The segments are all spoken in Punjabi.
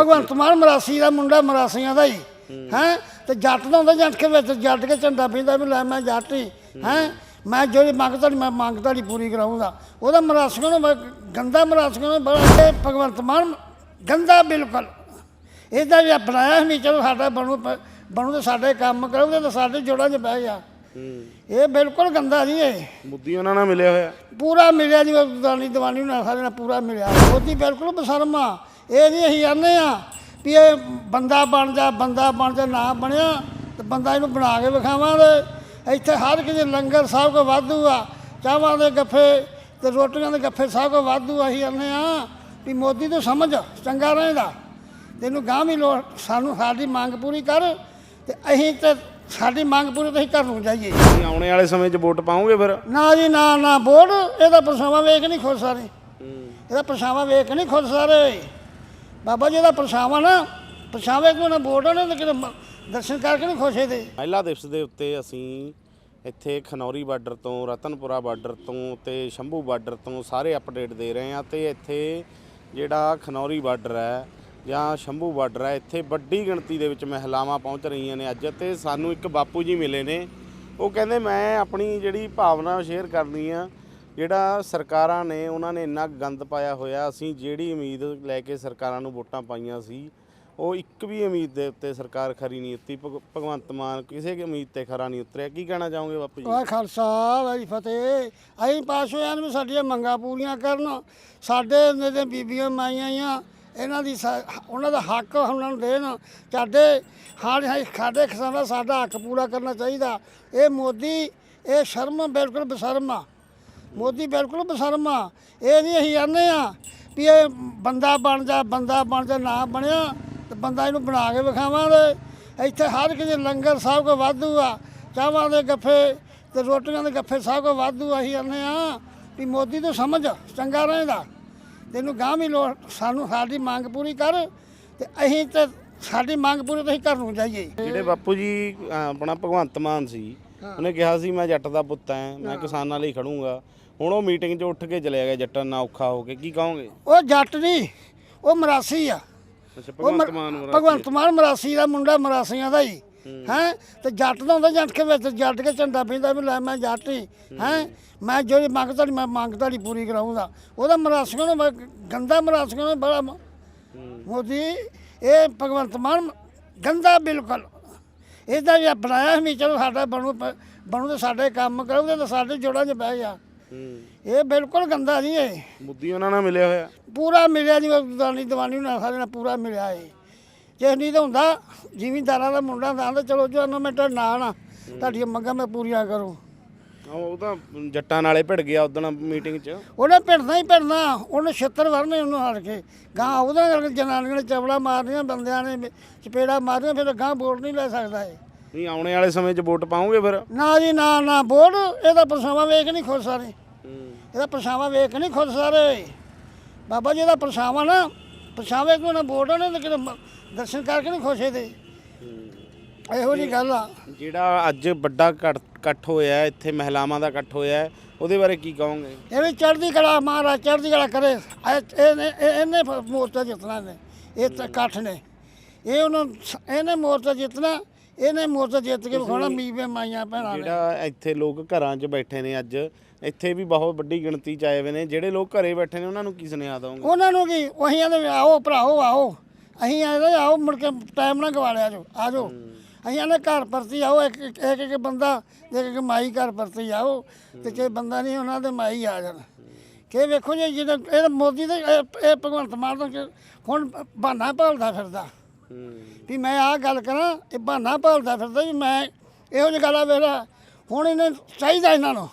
ਭਗਵੰਤ ਮਾਨ ਮਰਾਸੀ ਦਾ ਮੁੰਡਾ ਮਰਾਸੀਆਂ ਦਾ ਹੀ ਹੈ? ਤੇ ਜੱਟ ਦਾ ਹੁੰਦਾ ਜੱਟ ਕੇ ਵਿੱਚ ਜੱਟ ਕੇ ਝੰਡਾ ਪੀਂਦਾ ਵੀ ਲੈ ਮੈਂ ਜੱਟ ਹੀ ਹੈ? ਮੈਂ ਜਿਹੜੀ ਮੰਗ ਤੁਹਾਡੀ ਮੈਂ ਮੰਗ ਤੁਹਾਡੀ ਪੂਰੀ ਕਰਾਉਂਗਾ। ਉਹਦਾ ਮਰਾਸੀਆਂ ਨੂੰ ਗੰਦਾ ਮਰਾਸੀਆਂ ਨੂੰ ਬੜਾ ਭਗਵੰਤ ਮਾਨ ਗੰਦਾ ਬਿਲਕੁਲ। ਇਹਦਾ ਵੀ ਬਣਾਇਆ ਨਹੀਂ ਚਲੋ ਸਾਡਾ ਬਣੂ ਬਣੂ ਤੇ ਸਾਡੇ ਕੰਮ ਕਰੋਗੇ ਤਾਂ ਸਾਡੇ ਜੋੜਾਂ 'ਚ ਬਹਿ ਗਿਆ ਇਹ ਬਿਲਕੁਲ ਗੰਦਾ ਜੀ ਇਹ। ਮੁੱਦੀ ਉਹਨਾਂ ਨਾਲ ਮਿਲਿਆ ਹੋਇਆ। ਪੂਰਾ ਮਿਲਿਆ ਜੀ ਦਾਨੀ ਦਵਾਨੀ ਨਾਲ ਸਾਰੇ ਨਾਲ ਪੂਰਾ ਮਿਲਿਆ। ਉਹਦੀ ਬਿਲਕੁਲ ਬਸਰਮਾ। ਇਹ ਨਹੀਂ ਅਸੀਂ ਆਨੇ ਆ ਵੀ ਇਹ ਬੰਦਾ ਬਣ ਜਾ ਬੰਦਾ ਬਣ ਜਾ ਨਾ ਬਣਿਆ ਤੇ ਬੰਦਾ ਇਹਨੂੰ ਬਣਾ ਕੇ ਵਿਖਾਵਾਂਗੇ। ਇੱਥੇ ਹਰ ਕਿਸੇ ਲੰਗਰ ਸਭ ਕੋ ਵਾਧੂ ਆ ਚਾਹਾਂ ਦੇ ਗੱਫੇ ਤੇ ਰੋਟੀਆਂ ਦੇ ਗੱਫੇ ਸਭ ਕੋ ਵਾਧੂ ਅਸੀਂ ਆਨੇ ਆ ਵੀ ਮੋਦੀ ਤੋਂ ਸਮਝ ਚੰਗਾ ਰਹੇਗਾ ਤੈਨੂੰ ਗਾਂ ਵੀ ਲੋੜ ਸਾਨੂੰ ਸਾਡੀ ਮੰਗ ਪੂਰੀ ਕਰ ਤੇ ਅਸੀਂ ਤੇ ਸਾਡੀ ਮੰਗ ਪੂਰੀ ਤੇ ਅਸੀਂ ਘਰ ਨੂੰ ਜਾਈਏ। ਤੁਸੀਂ ਆਉਣੇ ਵਾਲੇ ਸਮੇਂ 'ਚ ਵੋਟ ਪਾਉਂਗੇ ਫਿਰ? ਨਾ ਜੀ ਨਾ ਨਾ ਬੋੜ ਇਹਦਾ ਪਰਛਾਵਾਂ ਵੇਖ ਨਹੀਂ ਖੁਸ਼ ਸਾਰੇ। ਇਹਦਾ ਪਰਛਾਵਾਂ ਵੇਖ ਨਹੀਂ ਖੁਸ਼ ਸਾਰੇ। ਬਾਬਾ ਜੀ ਦਾ ਪਰਛਾਵਾਂ ਨਾ, ਪਰਛਾਵੇਂ ਕਿਉਂ ਨਾ ਬੋੜ ਨੇ ਲੇਕਿਨ ਦਰਸ਼ਨ ਕਰਕੇ ਨਹੀਂ ਖੁਸ਼ ਹੋਏ ਮਹਿਲਾ ਦਿਵਸ ਦੇ ਉੱਤੇ ਅਸੀਂ ਇੱਥੇ ਖਨੌਰੀ ਬਾਰਡਰ ਤੋਂ, ਰਤਨਪੁਰਾ ਬਾਰਡਰ ਤੋਂ ਤੇ ਸ਼ੰਭੂ ਬਾਰਡਰ ਤੋਂ ਸਾਰੇ ਅਪਡੇਟ ਦੇ ਰਹੇ ਹਾਂ ਤੇ ਇੱਥੇ ਜਿਹੜਾ ਖਨੌਰੀ ਬਾਰਡਰ ਹੈ ਜਾਂ ਸ਼ੰਭੂ ਬਾਰਡਰ ਹੈ, ਇੱਥੇ ਵੱਡੀ ਗਿਣਤੀ ਦੇ ਵਿੱਚ ਮਹਿਲਾਵਾਂ ਪਹੁੰਚ ਰਹੀਆਂ ਨੇ ਅੱਜ ਤੇ ਸਾਨੂੰ ਇੱਕ ਬਾਪੂ ਜੀ ਮਿਲੇ ਨੇ। ਉਹ ਕਹਿੰਦੇ, ਮੈਂ ਆਪਣੀ ਜਿਹੜੀ ਭਾਵਨਾ ਸ਼ੇਅਰ ਕਰਨੀ ਆ ਜਿਹੜਾ ਸਰਕਾਰਾਂ ਨੇ, ਉਹਨਾਂ ਨੇ ਇੰਨਾ ਗੰਦ ਪਾਇਆ ਹੋਇਆ, ਅਸੀਂ ਜਿਹੜੀ ਉਮੀਦ ਲੈ ਕੇ ਸਰਕਾਰਾਂ ਨੂੰ ਵੋਟਾਂ ਪਾਈਆਂ ਸੀ, ਉਹ ਇੱਕ ਵੀ ਉਮੀਦ ਦੇ ਉੱਤੇ ਸਰਕਾਰ ਖਰੀ ਨਹੀਂ ਉੱਤੀ। ਭਗ- ਭਗਵੰਤ ਮਾਨ ਕਿਸੇ ਵੀ ਉਮੀਦ ਤੇ ਖਰਾ ਨਹੀਂ ਉਤਰਿਆ। ਕੀ ਕਹਿਣਾ ਚਾਹੋਗੇ ਬਾਪੂ ਜੀ? ਵਾਹ ਖਾਲਸਾ, ਵਾਹਿ ਫਤਿਹ। ਅਸੀਂ ਪਾਸ ਹੋਇਆਂ ਨੂੰ ਵੀ ਸਾਡੀਆਂ ਮੰਗਾਂ ਪੂਰੀਆਂ ਕਰਨ। ਸਾਡੇ ਨੇ ਤੇ ਬੀਬੀਆਂ ਮਾਈਆਂ ਆ ਇਹਨਾਂ ਦੀ ਸਾ- ਉਹਨਾਂ ਦਾ ਹੱਕ ਉਹਨਾਂ ਨੂੰ ਦੇਣ। ਸਾਡੇ ਹਾਂ ਸਾਡੇ ਕਿਸਾਨਾਂ ਦਾ ਸਾਡਾ ਹੱਕ ਪੂਰਾ ਕਰਨਾ ਚਾਹੀਦਾ। ਇਹ ਮੋਦੀ, ਇਹ ਸ਼ਰਮ ਬਿਲਕੁਲ ਬਸ਼ਰਮ ਆ। ਮੋਦੀ ਬਿਲਕੁਲ ਬਸ਼ਰਮ ਆ। ਇਹ ਨਹੀਂ ਅਸੀਂ ਆਨੇ ਆ ਵੀ ਇਹ ਬੰਦਾ ਬਣ ਜਾ ਬੰਦਾ ਬਣ ਜਾ ਨਾ ਬਣਿਆ ਤੇ ਬੰਦਾ ਇਹਨੂੰ ਬਣਾ ਕੇ ਵਿਖਾਵਾਂਗੇ। ਇੱਥੇ ਹਰ ਕਿਸੇ ਲੰਗਰ ਸਭ ਕੋ ਵਾਧੂ ਆ ਚਾਹਾਂ ਦੇ ਗੱਫੇ ਤੇ ਰੋਟੀਆਂ ਦੇ ਗੱਫੇ ਸਭ ਕੋ ਵਾਧੂ ਅਸੀਂ ਆਨੇ ਆ ਵੀ ਮੋਦੀ ਤੋਂ ਸਮਝ ਚੰਗਾ ਰਹੇਗਾ ਤੈਨੂੰ ਗਾਂ ਵੀ ਲੋੜ ਸਾਨੂੰ ਸਾਡੀ ਮੰਗ ਪੂਰੀ ਕਰ ਤੇ ਅਸੀਂ ਤੇ ਸਾਡੀ ਮੰਗ ਪੂਰੀ ਤੇ ਅਸੀਂ ਘਰ ਨੂੰ ਜਾਈਏ। ਜਿਹੜੇ ਬਾਪੂ ਜੀ ਆਪਣਾ ਭਗਵੰਤ ਮਾਨ ਸੀ ਉਹਨੇ ਕਿਹਾ ਸੀ ਮੈਂ ਜੱਟ ਦਾ ਪੁੱਤ ਐ ਮੈਂ ਕਿਸਾਨਾਂ ਲਈ ਖੜੂੰਗਾ। ਹੁਣ ਉਹ ਮੀਟਿੰਗ 'ਚ ਉੱਠ ਕੇ ਚਲਿਆ ਗਿਆ ਜੱਟਾਂ ਨਾਲ ਔਖਾ ਹੋ ਕੇ। ਕੀ ਕਹੋਗੇ? ਉਹ ਜੱਟ ਨਹੀਂ ਉਹ ਮਰਾਸੀ ਆ। ਅੱਛਾ ਉਹ ਭਗਵੰਤ ਮਾਨ ਵਰਾ- ਭਗਵੰਤ ਮਾਨ ਮਰਾਸੀ ਦਾ ਮੁੰਡਾ ਮਰਾਸੀਆਂ ਦਾ ਹੀ ਹੈ। ਤੇ ਜੱਟ ਦਾ ਹੁੰਦਾ ਜੱਟ ਕੇ ਵਿੱਚ ਜੱਟ ਕੇ ਝੰਡਾ ਪੀਂਦਾ ਵੀ ਲੈ ਮੈਂ ਜੱਟ ਹੀ ਹੈ। ਮੈਂ ਜਿਹੜੀ ਮੰਗ ਤੁਹਾਡੀ ਮੈਂ ਮੰਗ ਤੁਹਾਡੀ ਪੂਰੀ ਕਰਾਉਂਗਾ ਉਹਦਾ ਮਰਾਸੀਆਂ ਨੂੰ ਗੰਦਾ ਮਰਾਸੀਆਂ ਨੂੰ ਬੜਾ ਮ- ਮੋਦੀ ਇਹ ਭਗਵੰਤ ਮਾਨ ਗੰਦਾ ਬਿਲਕੁਲ। ਇਹਦਾ ਵੀ ਬਣਾਇਆ ਨਹੀਂ ਚਲੋ ਸਾਡਾ ਬਣੂ ਪ- ਬਣੂ ਤੇ ਸਾਡੇ ਕੰਮ ਕਰੋਗੇ ਤਾਂ ਸਾਡੇ ਜੋੜਾਂ 'ਚ ਬਹਿ ਗਿਆ। ਇਹ ਬਿਲਕੁਲ ਗੰਦਾ ਜੀ ਇਹ। ਮੁੱਦੀ ਉਹਨਾਂ ਨਾਲ ਮਿਲਿਆ ਹੋਇਆ? ਪੂਰਾ ਮਿਲਿਆ ਜੀ ਦਾਨੀ ਦਵਾਨੀ ਨਾਲ ਸਾਰੇ ਨਾਲ ਪੂਰਾ ਮਿਲਿਆ ਏ ਜੇ ਨਹੀਂ ਤਾਂ ਹੁੰਦਾ ਜ਼ਿਮੀਂਦਾਰਾਂ ਦਾ ਮੁੰਡਾ ਤਾਂ ਆਂਦਾ ਚਲੋ ਜੋ ਨਾ ਮੈਂ ਨਾਲ ਆ ਤੁਹਾਡੀਆਂ ਮੰਗਾਂ ਮੈਂ ਪੂਰੀਆਂ ਕਰੂੰ। ਉਹ ਤਾਂ ਜੱਟਾਂ ਨਾਲੇ ਭਿੜ ਗਿਆ ਉਦੋਂ ਮੀਟਿੰਗ 'ਚ। ਉਹਨੇ ਭਿੜਨਾ ਹੀ ਭਿੜਨਾ ਉਹਨੇ ਛਿੱਤਰ ਵਰਨੇ ਉਹਨੂੰ ਹਟ ਕੇ। ਗਾਂ ਉਹਦਾ ਕਰਕੇ ਜਨਾਨੀਆਂ ਨੇ ਚਵਲਾ ਮਾਰਨੀਆਂ ਬੰਦਿਆਂ ਨੇ ਚਪੇੜਾ ਮਾਰਨੀਆਂ ਫਿਰ ਗਾਂ ਵੋਟ ਨਹੀਂ ਲੈ ਸਕਦਾ ਇਹ। ਨਹੀਂ ਆਉਣੇ ਵਾਲੇ ਸਮੇਂ 'ਚ ਵੋਟ ਪਾਉਂਗੇ ਫਿਰ? ਨਾ ਜੀ ਨਾ ਨਾ ਵੋਟ ਇਹਦਾ ਪਰਛਾਵਾਂ ਵੇਖ ਨਹੀਂ ਖੁਸ਼ ਸਾਰੇ। ਇਹਦਾ ਪਰਛਾਵਾਂ ਵੇਖ ਨਹੀਂ ਖੁਸ਼ ਸਾਰੇ। ਬਾਬਾ ਜੀ ਦਾ ਪਰਛਾਵਾਂ ਨਾ ਪਰਛਾਵੇਂ ਕਿਉਂ ਨਾ ਵੋਟ ਨੇ ਲੇਕਿਨ ਦਰਸ਼ਨ ਕਰਕੇ ਨਹੀਂ ਖੁਸ਼ ਇਹਦੇ। ਇਹੋ ਜੀ ਗੱਲ ਆ। ਜਿਹੜਾ ਅੱਜ ਵੱਡਾ ਇਕੱਠ ਇਕੱਠ ਹੋਇਆ ਹੈ, ਇੱਥੇ ਮਹਿਲਾਵਾਂ ਦਾ ਇਕੱਠ ਹੋਇਆ ਹੈ, ਉਹਦੇ ਬਾਰੇ ਕੀ ਕਹੋਗੇ? ਇਹ ਵੀ ਚੜ੍ਹਦੀ ਕਲਾ ਮਹਾਰਾਜ ਚੜ੍ਹਦੀ ਕਲਾ ਕਰੇ। ਇਹ- ਇਹਨੇ ਇਹ- ਇਹਨੇ ਮੋਰਚਾ ਜਿੱਤਣਾ ਨੇ ਇਹ ਤਾਂ ਇਕੱਠ ਨੇ। ਇਹ ਉਹਨੂੰ ਸ- ਇਹਨੇ ਮੋਰਚਾ ਜਿੱਤਣਾ। ਇਹਨੇ ਮੋਰਚਾ ਜਿੱਤ ਕੇ ਵਿਖਾਉਣਾ ਮੀਵੇ ਮਾਈਆਂ ਭੈਣਾਂ ਨੇ। ਜਿਹੜਾ ਇੱਥੇ ਲੋਕ ਘਰਾਂ 'ਚ ਬੈਠੇ ਨੇ ਅੱਜ ਇੱਥੇ ਵੀ ਬਹੁਤ ਵੱਡੀ ਗਿਣਤੀ 'ਚ ਆਏ ਹੋਏ ਨੇ। ਜਿਹੜੇ ਲੋਕ ਘਰੇ ਬੈਠੇ ਨੇ ਉਹਨਾਂ ਨੂੰ ਕੀ ਸੁਨੇਹਾ ਦਵੋਗੇ? ਉਹਨਾਂ ਨੂੰ ਕੀ? ਉਹੀ ਆਂਦੇ ਆਓ ਭਰਾਓ ਆਓ। ਅਸੀਂ ਆਏ ਆਓ ਮੁੜ ਕੇ ਟਾਈਮ ਨਾ ਗਵਾ ਲਿਆ ਜੋ ਆ ਜਾਓ। ਅਸੀਂ ਆਨੇ ਘਰ ਪਰਤੀ ਆਓ ਇੱਕ ਇੱਕ ਇੱਕ ਇੱਕ ਬੰਦਾ ਇੱਕ ਇੱਕ ਮਾਈ ਘਰ ਪਰਤੀ ਆਓ ਤੇ ਜੇ ਬੰਦਾ ਨਹੀਂ ਉਹਨਾਂ ਦੇ ਮਾਈ ਆ ਜਾਣ। ਕਿ ਵੇਖੋ ਜੀ ਜਿਹੜਾ ਇਹ ਮੋਦੀ ਦੇ ਇਹ ਇਹ ਭਗਵੰਤ ਮਾਨ ਦਾ ਕਿ ਹੁਣ ਬਹਾਨਾ ਭਾਲਦਾ ਫਿਰਦਾ। ਵੀ ਮੈਂ ਆਹ ਗੱਲ ਕਰਾਂ ਇਹ ਬਹਾਨਾ ਭਾਲਦਾ ਫਿਰਦਾ ਵੀ ਮੈਂ ਇਹੋ ਜਿਹੀ ਗੱਲਾਂ ਵੇਲਾ ਹੁਣ ਇਹਨੇ ਚਾਹੀਦਾ ਇਹਨਾਂ ਨੂੰ।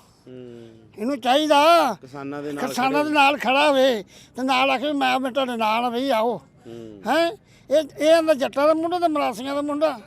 ਇਹਨੂੰ ਚਾਹੀਦਾ ਕਿਸਾਨਾਂ ਦੇ ਨਾਲ ਕਿਸਾਨਾਂ ਦੇ ਨਾਲ ਖੜਾ ਹੋਵੇ ਤੇ ਨਾਲ ਆ ਮੈਂ ਮੈਂ ਤੁਹਾਡੇ ਨਾਲ ਆ ਬਈ ਆਓ। ਹੈ। ਇਹ ਇਹ ਆਂਦਾ ਜੱਟਾਂ ਦਾ ਮੁੰਡਾ ਤੇ ਮਰਾਸੀਆਂ ਦਾ ਮੁੰਡਾ।